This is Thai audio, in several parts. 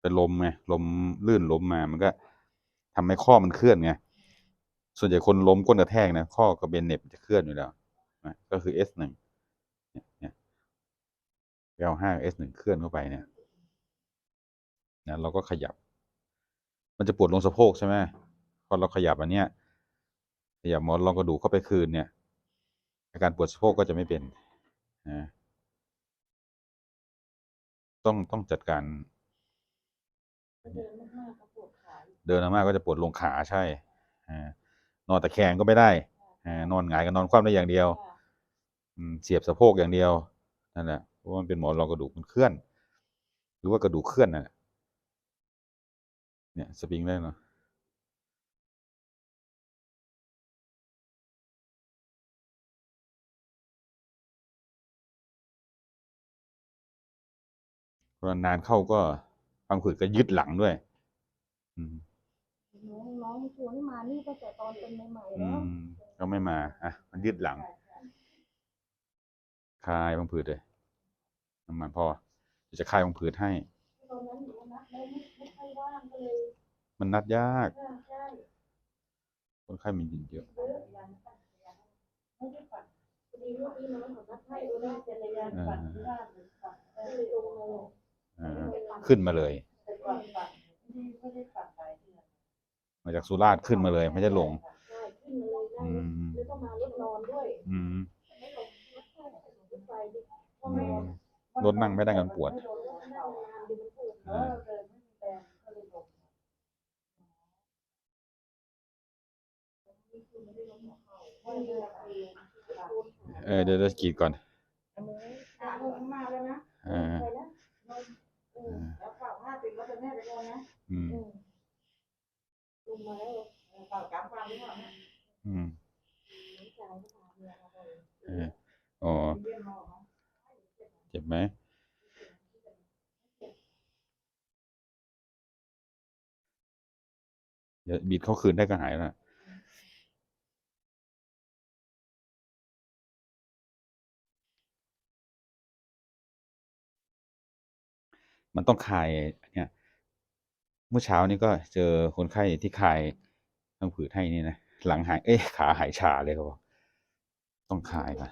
เป็นลมไงลมลื่นล้มมามันก็ทำให้ข้อมันเคลื่อนไงส่วนใหญ่คนล้มก้นกระแทกนะข้อกระเบนเน็บจะเคลื่อนอยู่แล้วนะก็คือ S หนึ่งเนี่ยเนี่ย L ห้า S หนึ่งเคลื่อนเข้าไปเนี่ยนะเราก็ขยับ มันจะปวดลงสะโพกใช่ไหมพอเราขยับอันเนี้ยขยับมอนรองกระดูกเข้าไปคืนเนี่ย อาการปวดสะโพกก็จะไม่เป็นนะต้องต้องจัดการ เดินมากๆก็ปวดขาเดินมากๆก็จะปวดลงขาใช่อ่านอนตะแคงก็ไม่ได้อ่านอนหงายก็นอนคว่ำได้อย่างเดียวค่ะอืมเสียบสะโพกอย่างเดียวนั่นแหละเพราะมันเป็นหมอนรองกระดูกมันเคลื่อน หรือว่ากระดูกเคลื่อนน่ะเนี่ยสปริงได้เนาะพอนานเข้าก็ พังผืดก็ยึดหลังด้วย อืมน้องน้องชวนให้มานี่ตั้งแต่ตอนเป็นใหม่ๆอืแล้วมก็ไม่มา อะ มันยืดหลัง คลายบังผืดเลยน้ำมันพอเดี๋ยวจะคลายบังผืดให้ ตอนนั้นหนูนัดแล้วไม่ไม่ค่อยว่างก็เลยมันนัดยากใช่ใช่คนไข้มีเยอะ เยอะไม่ได้ฝันพอดีเมื่อกี้น้องเขานัดให้เออได้เจรยานฝันที่บ้านเลยฝันก็เลยลงเลย อ่า ขึ้นมาเลยแต่ก่อนฝันไม่ได้ไม่ได้ฝันหลายเดือนมาจากสุราษฎร์ขึ้นมาเลยไม่ใช่ลงใช่ขึ้นมาเลยได้อืมแล้วก็มารถนอนด้วยอืมไม่ลงรถไฟดิเพราะอืไม่มรถนั่งไม่ได้กันปวดไม่ลงรถนั่งนานเดี๋ยวมันปวดอ่าเดินไม่มีแรงก็เลยลงเออเดี๋ยวจะกรีดก่อนอันนี้ทางลงมาแล้วนะ เออ ไปนะลงเออแล้วเป่าห้าสิบแล้ว จะแม่ไปโดนนะอืมเออลงมาแล้วเออเป่ากำฟังหรือเปล่านะอืมน้ำใจก็พาเมียมาเลยเอออ๋อเยี่ยมมากนะเจ็บไหม เดี๋ยวบีดเข้าคืนได้ก็หายแล้วมันต้องคลายเนี่ย เมื่อเช้านี้ก็เจอคนไข้ที่คลายทั้งผืดให้นี่นะหลังหายเอ๊ะขาหายชาเลยเขาบอกต้องคลายก่อน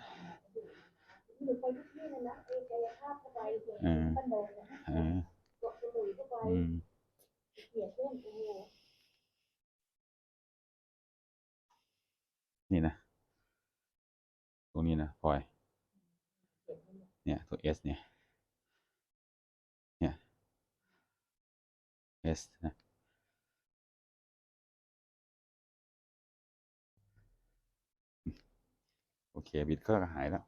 หนูไปที่นี่เลยนะเออกายภาพเข้าไปเดี๋ยวอ่าบ้านโดนนะอ่ากดจมูกเข้าไปอืมเกลียดเล่นโอ้โหนี่นะ ตรงนี้นะพลอย เนี่ย ตัว S เนี่ยเนี่ย S นะโอเคบิดก็หายแล้ว